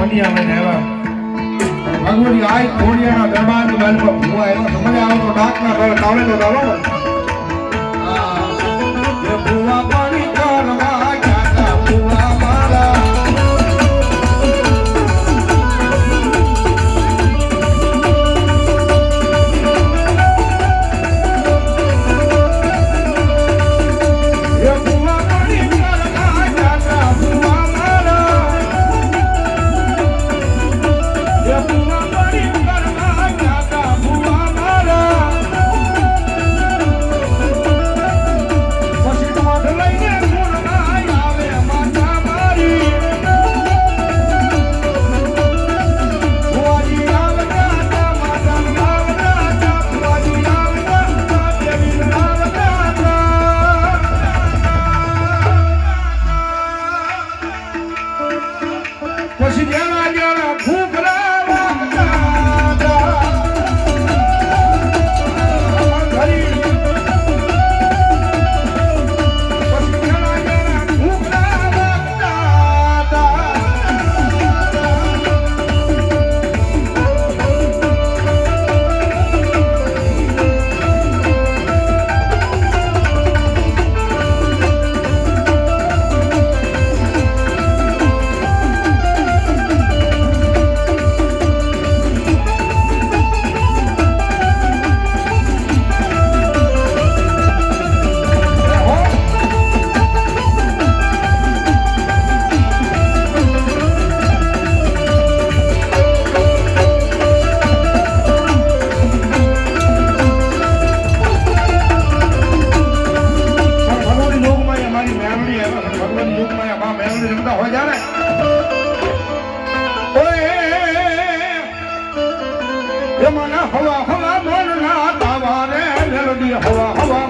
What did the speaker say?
મનિયા લઈને આવ્યા. ભગવતી આય ખોડિયાના દરબારની બાજુ પર ભૂવા આવ્યા. તો મને આવો તો ડાકના ગળ કાવડેલો દાડો ને. મેલડી રમતા હોય જાણે. ઓય એ મને હવા હવા મન ના તાવા રે મેલડી હવા.